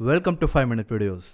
Welcome to five minute videos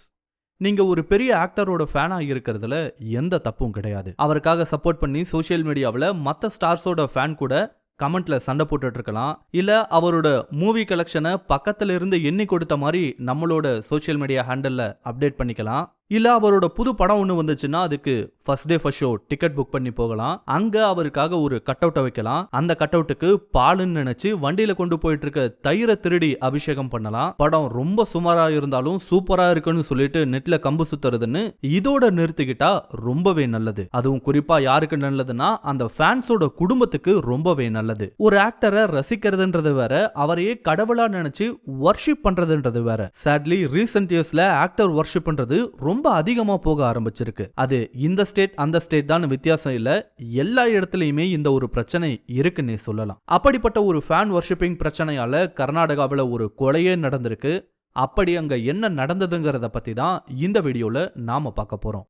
நீங்கள் ஒரு பெரிய ஆக்டரோட ஃபேனாக இருக்கிறதுல எந்த தப்பும் கிடையாது. அவருக்காக சப்போர்ட் பண்ணி சோஷியல் மீடியாவில் மற்ற ஸ்டார்ஸோட ஃபேன் கூட கமெண்ட்ல சண்டை போட்டுட்டு இருக்கலாம். இல்ல அவரோட மூவி கலெக்ஷனை பக்கத்துல இருந்து எண்ணி கொடுத்த மாதிரி நம்மளோட சோஷியல் மீடியா ஹேண்டல்ல அப்டேட் பண்ணிக்கலாம். இல்லை அவரோட புது படம் ஒன்று வந்துச்சுன்னா அதுக்கு first day first show ticket book பண்ணி போகலாம். அங்கே அவருக்காக ஒரு கட் அவுட்டை வைக்கலாம். அந்த கட் அவுட்டுக்கு பாலுன்னு நினைச்சு வண்டியில கொண்டு போயிட்டு இருக்க தயிரை திருடி அபிஷேகம் பண்ணலாம். படம் ரொம்ப சுமாரா இருந்தாலும் சூப்பரா இருக்குன்னு சொல்லிட்டு நெட்ல கம்பு சுத்துறதுன்னு இதோட நிறுத்திக்கிட்டா ரொம்பவே நல்லது. அதுவும் குறிப்பா யாருக்கு நல்லதுன்னா அந்த ஃபேன்ஸோட குடும்பத்துக்கு ரொம்பவே நல்லது. ஒரு ஆக்டரை ரசிக்கிறதுன்றது வேற அவரையே கடவுளா நினைச்சு வர்ஷிப் பண்றதுன்றது வேற. சேட்லி ரீசெண்ட் இயர்ஸ்ல ஆக்டர் வர்ஷிப்ன்றது ரொம்ப ரொம்ப அதிகமா போக ஆரம்பிச்சிருக்கு. அது இந்த ஸ்டேட் அந்த ஸ்டேட் தான் வித்தியாசம் இல்ல. எல்லா இடத்துலயுமே இந்த ஒரு பிரச்சனை இருக்குன்னே சொல்லலாம். அப்படிப்பட்ட ஒரு ஃபேன் வர்ஷிப்பிங் பிரச்சனையால கர்நாடகாவில் ஒரு கொலையே நடந்திருக்கு. அப்படி அங்க என்ன நடந்ததுங்கிறத பத்தி தான் இந்த வீடியோல நாம பார்க்க போறோம்.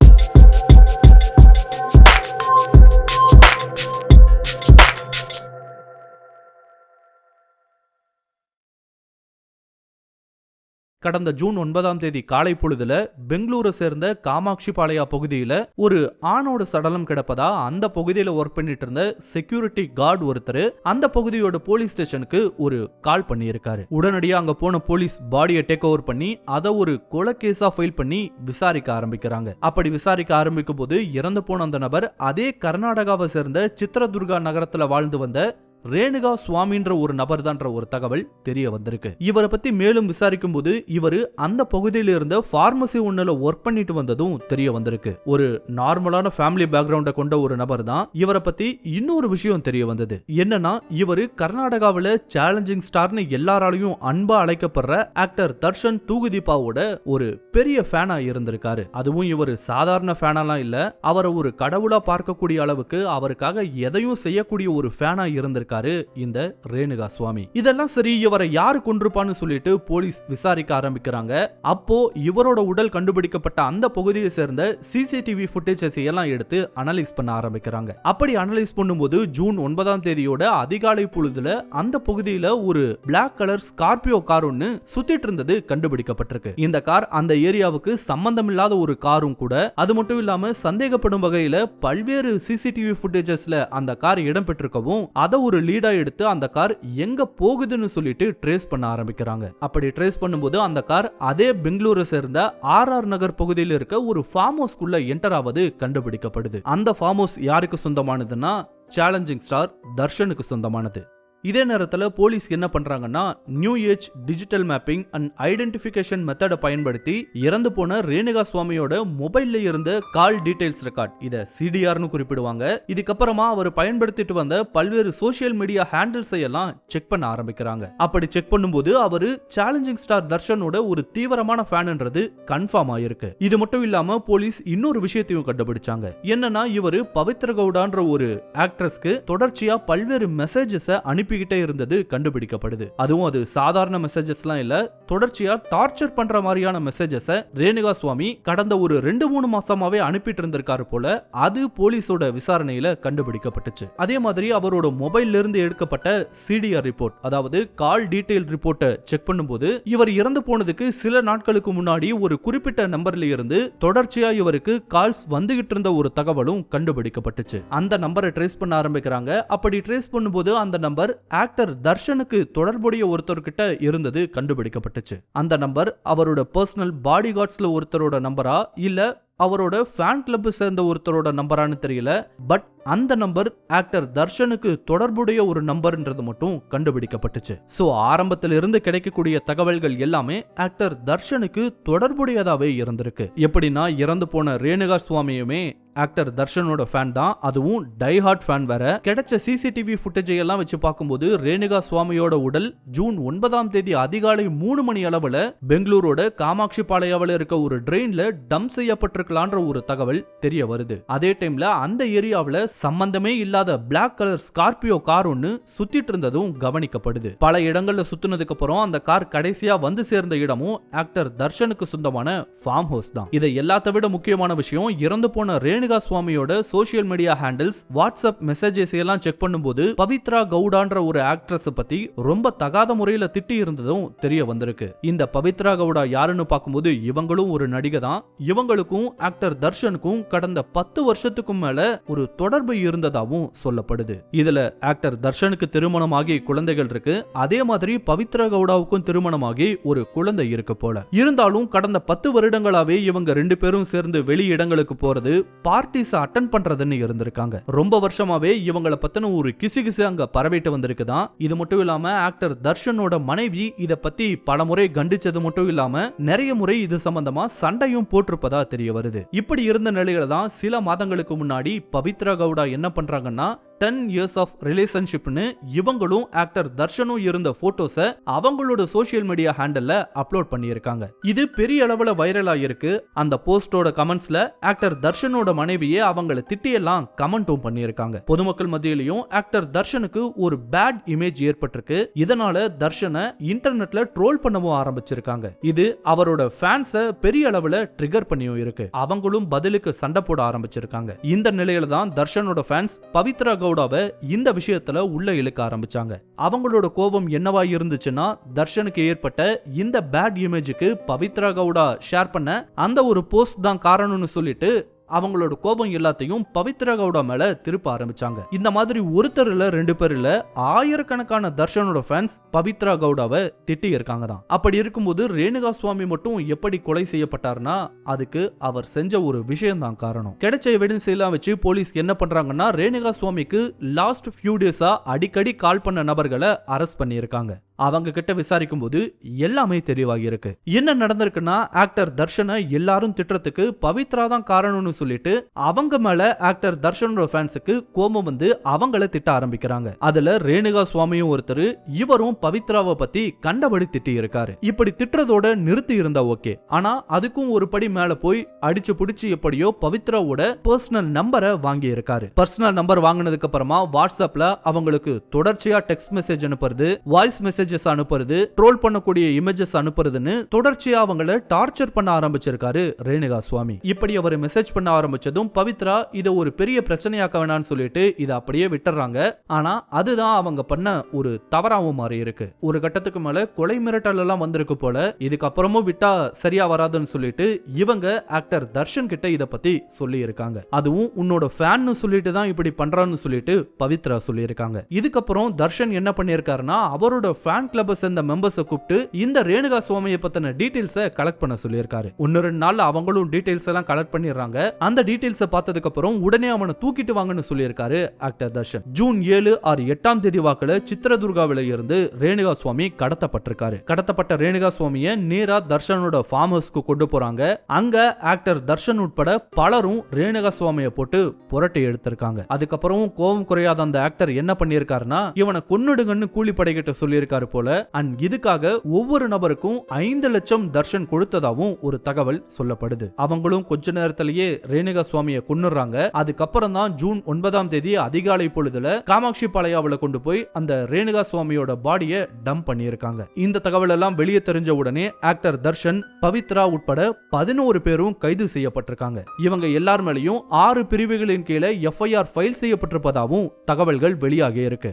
கடந்த ஜூன் ஒன்பதாம் தேதி காலை பொழுதுல பெங்களூரை சேர்ந்த காமாட்சி பாளையா பகுதியில ஒரு ஆணோட சடலம் கிடப்பதா அந்த பகுதியில ஒர்க் பண்ணிட்டு இருந்த செக்யூரிட்டி கார்டு ஒருத்தர் அந்த பகுதியோட போலீஸ் ஸ்டேஷனுக்கு ஒரு கால் பண்ணியிருக்காரு. உடனடியா அங்க போன போலீஸ் பாடியை டேக் ஓவர் பண்ணி அதை ஒரு கொலை கேஸா ஃபைல் பண்ணி விசாரிக்க ஆரம்பிக்கிறாங்க. அப்படி விசாரிக்க ஆரம்பிக்கும் போது இறந்து போன அந்த நபர் அதே கர்நாடகாவை சேர்ந்த சித்திரதுர்கா நகரத்துல வாழ்ந்து வந்த ரேணுகா சுவாமின்ற ஒரு நபர் தான்ற ஒரு தகவல் தெரிய வந்திருக்கு. இவரை பத்தி மேலும் விசாரிக்கும் போது இவர் அந்த பகுதியில் இருந்த பார்மசி ஒண்ணுல ஒர்க் பண்ணிட்டு வந்ததும் தெரிய வந்திருக்கு. ஒரு நார்மலான ஃபேமிலி பேக்ரவுண்ட கொண்ட ஒரு நபர் தான் இவரை பத்தி இன்னொரு விஷயம் தெரிய வந்தது. என்னன்னா இவர் கர்நாடகாவில் சேலஞ்சிங் ஸ்டார்னு எல்லாராலையும் அன்பா அழைக்கப்படுற ஆக்டர் தர்ஷன் தூகுதீபாவோட ஒரு பெரிய ஃபேனா இருந்திருக்காரு. அதுவும் இவர் சாதாரண ஃபேனாலாம் இல்ல. அவரை ஒரு கடவுளா பார்க்கக்கூடிய அளவுக்கு அவருக்காக எதையும் செய்யக்கூடிய ஒரு ஃபேனா இருந்திருக்காரு. இந்த ரேணுகா சுவாமி. இதெல்லாம் சரி இவரை யாரு கொண்டிருப்பான்னு சொல்லிட்டு போலீஸ் விசாரிக்க ஆரம்பிக்கிறாங்க. அப்போ இவரோட உடல் கண்டுபிடிக்கப்பட்ட அந்த பகுதியை சேர்ந்த சிசிடிவி ஃபுட்டேஜஸ் எல்லாம் எடுத்து அனலைஸ் பண்ண ஆரம்பிக்கிறாங்க. அப்படி அனலைஸ் பண்ணும்போது ஜூன் ஒன்பதாம் தேதியோட அதிகாலை பொழுதுல அந்த பகுதியில ஒரு பிளாக் கலர் ஸ்கார்பியோ கார் ஒன்னு சுத்திட்டு இருந்தது கண்டுபிடிக்கப்பட்டிருக்கு. இந்த கார் அந்த ஏரியாவுக்கு சம்பந்தமில்லாத ஒரு காரும் கூட அது மட்டும் இல்லாம சந்தேகப்படும் வகையில பல்வேறு சிசிடிவி ஃபுட்டேஜஸ்ல அந்த கார் இடம்பெற்றிருக்கவும் அதை ஒரு லீடா எடுத்து அந்த கார் எங்க போகுதுன்னு சொல்லிட்டு ட்ரேஸ் பண்ண ஆரம்பிக்கிறாங்க. அப்படி ட்ரேஸ் பண்ணும்போது அந்த கார் அதே பெங்களூரை சேர்ந்த ஆர் ஆர் நகர் பகுதியில் இருக்க ஒரு ஃபார்ம் ஹவுஸ்க்குள்ள என்டர் ஆவது கண்டுபிடிக்கப்படுது. அந்த ஃபார்ம் ஹவுஸ் யாருக்கு சொந்தமானதுன்னா சேலஞ்சிங் ஸ்டார் தர்ஷனுக்கு சொந்தமானது. இதே நேரத்தில் போலீஸ் என்ன பண்றாங்கன்னா new age digital mapping and identification மெத்தடை பயன்படுத்தி இறந்து போன ரேணுகா சுவாமியோட மொபைல்ல இருந்த கால் டீடைல்ஸ் ரெக்கார்ட் இதை சிடிஆர்னு குறிப்பிடுவாங்க. இதுக்கப்புறமா அவர் பயன்படுத்திட்டு வந்த பல்வேறு சோசியல் மீடியா ஹேண்டில்ஸ் எல்லாம் செக் பண்ண ஆரம்பிக்கிறாங்க. அப்படி செக் பண்ணும்போது அவர் சேலஞ்சிங் ஸ்டார் தர்ஷனோட ஒரு தீவிரமான ஃபேன்ன்றது கன்ஃபார்ம் ஆயிருக்கு. இது மட்டும் இல்லாம போலீஸ் இன்னொரு விஷயத்தையும் கண்டுபிடிச்சாங்க. என்னன்னா இவர் பவித்ர கவுடான்ற ஒரு ஆக்ட்ரஸ்க்கு தொடர்ச்சியா பல்வேறு மெசேஜஸை அனுப்பி அனுப்பிக்கிட்டே இருந்தது கண்டுபிடிக்கப்படுது. அதுவும் அது சாதாரண மெசேஜஸ்லாம் இல்ல தொடர்ச்சியா டார்ச்சர் பண்ற மாதிரியான மெசேஜஸ ரேணுகா சுவாமி கடந்த ஒரு ரெண்டு மூணு மாசமாவே அனுப்பிட்டு இருந்திருக்காரு போல அது போலீஸோட விசாரணையில கண்டுபிடிக்கப்பட்டுச்சு. அதே மாதிரி அவரோட மொபைல்ல இருந்து எடுக்கப்பட்ட சிடிஆர் ரிப்போர்ட் அதாவது கால் டீடைல் ரிப்போர்ட்டை செக் பண்ணும்போது இவர் இறந்து போனதுக்கு சில நாட்களுக்கு முன்னாடி ஒரு குறிப்பிட்ட நம்பர்ல இருந்து தொடர்ச்சியா இவருக்கு கால்ஸ் வந்துகிட்டு இருந்த ஒரு தகவலும் கண்டுபிடிக்கப்பட்டுச்சு. அந்த நம்பரை ட்ரேஸ் பண்ண ஆரம்பிக்கிறாங்க. அப்படி ட்ரேஸ் பண்ணும்போது அந்த நம்பர் ஆக்டர் தர்ஷனுக்கு தொடர்புடைய ஒருத்தர்கிட்ட இருந்தது கண்டுபிடிக்கப்பட்டுச்சு. அந்த நம்பர் அவரோட பர்சனல் பாடி கார்ட்ஸ்ல ஒருத்தரோட நம்பரா இல்ல அவரோட ஃபேன் கிளப் சேர்ந்த ஒருத்தரோட நம்பரான்னு தெரியல பட் அந்த நம்பர் ஆக்டர் தர்ஷனுக்கு தொடர்புடைய ஒரு நம்பர்ன்றது மட்டும் கண்டுபிடிக்கப்பட்டுச்சு. ஸோ ஆரம்பத்தில் இருந்து கிடைக்கக்கூடிய தகவல்கள் எல்லாமே ஆக்டர் தர்ஷனுக்கு தொடர்புடையதாகவே இருந்திருக்கு. எப்படின்னா இறந்து போன ரேணுகா சுவாமியுமே ஆக்டர் தர்ஷனோட ஃபேன் தான். அதுவும் டைஹார்ட் ஃபேன் வேற. கிடைச்ச சிசிடிவி ஃபுட்டேஜை எல்லாம் வச்சு பார்க்கும்போது ரேணுகா சுவாமியோட உடல் ஜூன் ஒன்பதாம் தேதி அதிகாலை மூணு மணி அளவுல பெங்களூரோட காமாட்சி பாளையாவில் இருக்க ஒரு ட்ரெயின்ல டம்ப் செய்யப்பட்டிருக்கலான்ற ஒரு தகவல் தெரிய வருது. அதே டைம்ல அந்த ஏரியாவில் சம்பந்தமே இல்லாத பிளாக் கலர் ஸ்கார்பியோ கார் ஒன்னு சுத்திட்டு இருந்ததும் கவனிக்கப்படுது. பல இடங்கள்ல சுத்துனதுக்கு அப்புறம் அந்த கார் கடைசியா வந்து சேர்ந்த இடமும் ஆக்டர் தர்ஷனுக்கு சொந்தமான ஃபார்ம் ஹவுஸ் தான். இதை எல்லாத்த விட முக்கியமான விஷயம் இறந்து போன ரேணுகா சுவாமியோட social media handles WhatsApp messages எல்லாம் செக் பண்ணும்போது பவித்ரா கவுடான்ற ஒரு ஆக்ட்ரஸ் பத்தி ரொம்ப தகாத முறையில திட்டி இருந்ததும் தெரிய வந்திருக்கு. இந்த பவித்ரா கவுடா யாருன்னு பார்க்கும்போது இவங்களும் ஒரு நடிகை தான். இவங்களுக்கும் ஆக்டர் தர்ஷனுக்கும் கடந்த பத்து வருஷத்துக்கும் மேல ஒரு தொடர் தொடர்பு இருந்ததாகவும் சொல்லப்படுது. இதுல ஆக்டர் தர்ஷனுக்கு திருமணமாகி குழந்தைகள் இருக்கு. அதே மாதிரி பவித்ரா கவுடாவுக்கும் திருமணமாகி ஒரு குழந்தை இருக்கு போல. இருந்தாலும் கடந்த பத்து வருடங்களாவே இவங்க ரெண்டு பேரும் சேர்ந்து வெளி இடங்களுக்கு போறது பார்ட்டிஸ் அட்டன் பண்றதுன்னு இருந்திருக்காங்க. ரொம்ப வருஷமாவே இவங்கள பத்தின ஒரு கிசுகிசு அங்க பரவிட்டு வந்திருக்குதான் இது மட்டும் இல்லாம ஆக்டர் தர்ஷனோட மனைவி இத பத்தி பல முறை கண்டிச்சது மட்டும் இல்லாம நிறைய முறை இது சம்பந்தமா சண்டையும் போட்டிருப்பதா தெரிய வருது. இப்படி இருந்த நிலையில தான் சில மாதங்களுக்கு முன்னாடி பவித்ரா கவுடா என்ன பண்ணுறாங்கன்னா டென் இயர்ஸ் ஆஃப் ரிலேஷன்ஷிப்னு இவங்களும் ஆக்டர் தர்ஷனும் இருந்த போட்டோஸை அவங்களோட சோஷியல் மீடியா ஹேண்டல்ல அப்லோட் பண்ணியிருக்காங்க. இது பெரிய அளவுல வைரல் ஆயிருக்கு. அந்த போஸ்டோட கமெண்ட்ஸ்ல ஆக்டர் தர்ஷனோட மனைவியே அவங்கள திட்டியெல்லாம் கமெண்ட்டும் பண்ணியிருக்காங்க. பொதுமக்கள் மத்தியிலையும் ஆக்டர் தர்ஷனுக்கு ஒரு பேட் இமேஜ் ஏற்பட்டிருக்கு. இதனால தர்ஷனை இன்டர்நெட்ல ட்ரோல் பண்ணவும் ஆரம்பிச்சிருக்காங்க. இது அவரோட ஃபேன்ஸை பெரிய அளவுல ட்ரிகர் பண்ணியும் இருக்கு. அவங்களும் பதிலுக்கு சண்டை போட ஆரம்பிச்சிருக்காங்க. இந்த நிலையில தான் தர்ஷனோட ஃபேன்ஸ் பவித்ரா கவுடாவை இந்த விஷயத்துல உள்ள இழுக்க ஆரம்பிச்சாங்க. அவங்களோட கோபம் என்னவா இருந்துச்சுன்னா தர்ஷனுக்கு ஏற்பட்ட இந்த பேட் இமேஜுக்கு பவித்ரா கவுடா ஷேர் பண்ண அந்த ஒரு போஸ்ட் தான் காரணம்னு சொல்லிட்டு அவங்களோட கோபம் எல்லாத்தையும் பவித்ரா கவுடா மேல திருப்ப ஆரம்பிச்சாங்க. இந்த மாதிரி ஒருத்தர் இல்ல ரெண்டு பேர் இல்ல ஆயிரக்கணக்கான தர்ஷனோட ஃபேன்ஸ் பவித்ரா கவுடாவை திட்டி இருக்காங்க தான் அப்படி இருக்கும்போது ரேணுகா சுவாமி மட்டும் எப்படி கொலை செய்யப்பட்டார்னா அதுக்கு அவர் செஞ்ச ஒரு விஷயம் தான் காரணம். கிடைச்ச எவிடன்ஸ் எல்லாம் வச்சு போலீஸ் என்ன பண்றாங்கன்னா ரேணுகா சுவாமிக்கு லாஸ்ட் ஃபியூ டேஸா அடிக்கடி கால் பண்ண நபர்களை அரெஸ்ட் பண்ணியிருக்காங்க. அவங்க கிட்ட விசாரிக்கும் போது எல்லாமே தெளிவாகியிருக்கு என்ன நடந்திருக்குன்னா ஆக்டர் தர்ஷனை எல்லாரும் திட்டுறதுக்கு பவித்ரா தான் காரணம்னு சொல்லிட்டு அவங்க மேல ஆக்டர் தர்ஷனோட ஃபேன்ஸுக்கு கோபம் வந்து அவங்கள திட்ட ஆரம்பிக்கிறாங்க. அதுல ரேணுகா சுவாமியும் ஒருத்தர் இவரும் பவித்ராவை பத்தி கண்டபடி திட்டி இருக்காரு இப்படி திட்டுறதோட நிறுத்தி இருந்தா ஓகே. ஆனா அதுக்கும் ஒரு படி மேல போய் அடிச்சு புடிச்சு எப்படியோ பவித்ராவோட பர்சனல் நம்பரை வாங்கி இருக்காரு பர்சனல் நம்பர் வாங்கினதுக்கு அப்புறமா வாட்ஸ்அப்ல அவங்களுக்கு தொடர்ச்சியா டெக்ஸ்ட் மெசேஜ் அனுப்புறது வாய்ஸ் மெசேஜ் இமேஜஸ் அனுப்புறது ட்ரோல் பண்ணக்கூடிய இமேஜஸ் அனுப்புறதுன்னு தொடர்ச்சியா அவங்கள டார்ச்சர் பண்ண ஆரம்பிச்சிருக்காரு ரேணுகா சுவாமி. இப்படி அவர் மெசேஜ் பண்ண ஆரம்பிச்சதும் பவித்ரா இதை ஒரு பெரிய பிரச்சனையாக்க வேணாம்னு சொல்லிட்டு இதை அப்படியே விட்டுறாங்க. ஆனா அதுதான் அவங்க பண்ண ஒரு தவறாவும் மாறி இருக்கு. ஒரு கட்டத்துக்கு மேல கொலை மிரட்டல் எல்லாம் வந்திருக்கு போல இதுக்கப்புறமும் விட்டா சரியா வராதுன்னு சொல்லிட்டு இவங்க ஆக்டர் தர்ஷன் கிட்ட இதை பத்தி சொல்லி இருக்காங்க அதுவும் உன்னோட ஃபேன்னு சொல்லிட்டு தான் இப்படி பண்றான்னு சொல்லிட்டு பவித்ரா சொல்லியிருக்காங்க. இதுக்கப்புறம் தர்ஷன் என்ன பண்ணியிருக்காருன்னா அவரோட ஃபேன் கிளப்பை சேர்ந்த மெம்பர்ஸை கூப்பிட்டு இந்த ரேணுகா சுவாமியை பத்தின டீடைல்ஸை கலெக்ட் பண்ண சொல்லியிருக்காரு. ஒன்னு ரெண்டு நாள்ல அவங்களும் டீடைல்ஸ் எல்லாம் கலெக்ட் பண்ணிடுறாங்க. அந்த டீடைல்ஸை பார்த்ததுக்கு அப்புறம் உடனே அவனை தூக்கிட்டு வாங்கன்னு சொல்லியிருக்காரு ஆக்டர் தர்ஷன். ஜூன் ஏழு ஆறு எட்டாம் தேதி வாக்கில் சித்திரதுர்காவில இருந்து ரேணுகா சுவாமி கடத்தப்பட்டிருக்காரு. கடத்தப்பட்ட ரேணுகா சுவாமியை நேரா தர்ஷனோட ஃபார்ம் ஹவுஸ்க்கு கொண்டு போறாங்க. அங்க ஆக்டர் தர்ஷன் உட்பட பலரும் ரேணுகா சுவாமியை போட்டு புரட்டி எடுத்திருக்காங்க. அதுக்கப்புறம் கோபம் குறையாத அந்த ஆக்டர் என்ன பண்ணியிருக்காருன்னா இவனை கொன்னுடுங்கன்னு கூலிப்படைகிட்ட சொல்லியிருக்காரு போல அண்ட் இதுக்காக ஒவ்வொரு நபருக்கும் ஐந்து லட்சம் தர்ஷன் கொடுத்ததாவும் ஒரு தகவல் சொல்லப்படுது. அவங்களும் கொஞ்ச நேரத்திலேயே ரேணுகா சுவாமியை கொன்னுறாங்க அதுக்கப்புறம் தான் ஜூன் ஒன்பதாம் தேதி அதிகாலை பொழுதுல காமாட்சி பாளையாவில் கொண்டு போய் அந்த ரேணுகா சுவாமியோட பாடியை டம்ப் பண்ணியிருக்காங்க. இந்த தகவல் எல்லாம் வெளியே தெரிஞ்ச உடனே ஆக்டர் தர்ஷன் பவித்ரா உட்பட பதினோரு பேரும் கைது செய்யப்பட்டிருக்காங்க. இவங்க எல்லார் மேலேயும் ஆறு பிரிவுகளின் கீழே எஃப்ஐஆர் ஃபைல் செய்யப்பட்டிருப்பதாகவும் தகவல்கள் வெளியாகி இருக்கு.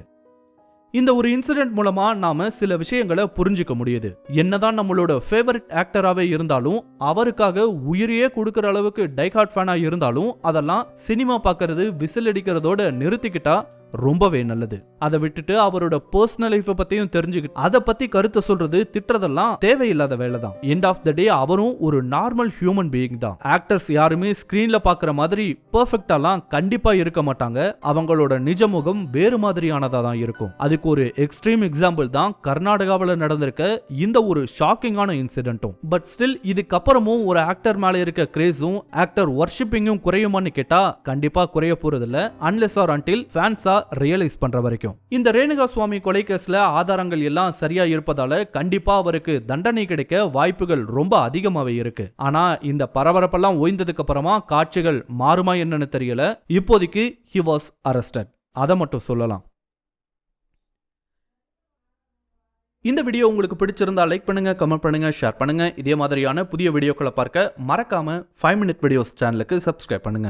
இந்த ஒரு இன்சிடென்ட் மூலமா நாம சில விஷயங்களை புரிஞ்சுக்க முடியுது. என்னதான் நம்மளோட ஃபேவரட் ஆக்டராவே இருந்தாலும் அவருக்காக உயிரையே கொடுக்கிற அளவுக்கு டைகாட் ஃபேனா இருந்தாலும் அதெல்லாம் சினிமா பார்க்கறது விசில் அடிக்கிறதோட நிறுத்திக்கிட்டா ரொம்பவே நல்லது. அதை விட்டுட்டு அவரோட பர்சனல் லைஃபை பத்தியும் தெரிஞ்சுக்கிட்டு அதை பத்தி கருத்தை சொல்றது திட்டுறதெல்லாம் தேவையில்லாத வேலை தான் எண்ட் ஆஃப் த டே அவரும் ஒரு நார்மல் ஹியூமன் பீயிங் தான். ஆக்டர்ஸ் யாருமே ஸ்கிரீன்ல பாக்குற மாதிரி பெர்ஃபெக்டாலாம் கண்டிப்பா இருக்க மாட்டாங்க. அவங்களோட நிஜ முகம் வேறு மாதிரியானதா தான் இருக்கும். அதுக்கு ஒரு எக்ஸ்ட்ரீம் எக்ஸாம்பிள் தான் கர்நாடகாவில் நடந்திருக்க இந்த ஒரு ஷாக்கிங்கான இன்சிடென்ட்டும் பட் ஸ்டில் இதுக்கப்புறமும் ஒரு ஆக்டர் மேல இருக்க கிரேஸும் ஆக்டர் ஒர்ஷிப்பிங்கும் குறையுமான்னு கேட்டா கண்டிப்பா குறைய போறதில்ல. அன்லெஸ் ஆர் அன்டில் ஃபேன்ஸா ரியலைஸ் பண்ற வரைக்கும். இந்த ரேணுகா சுவாமி கொலை கேஸ்ல ஆதாரங்கள் எல்லாம் சரியா இருப்பதால கண்டிப்பா அவருக்கு தண்டனை கிடைக்க வாய்ப்புகள் ரொம்ப அதிகமாவே இருக்கு. ஆனா இந்த பரபரப்பெல்லாம் ஓய்ந்ததுக்கு அப்புறமா காட்சிகள் மாறுமா என்னன்னு தெரியல. இப்போதைக்கு ஹி வாஸ் அரஸ்டட் அதை மட்டும் சொல்லலாம். இந்த வீடியோ உங்களுக்கு பிடிச்சிருந்தா லைக் பண்ணுங்க கமெண்ட் பண்ணுங்க ஷேர் பண்ணுங்க. இதே மாதிரியான புதிய வீடியோக்களை பார்க்க மறக்காம ஃபைவ் மினிட் வீடியோஸ் சேனலுக்கு சப்ஸ்கிரைப் பண்ணுங்க.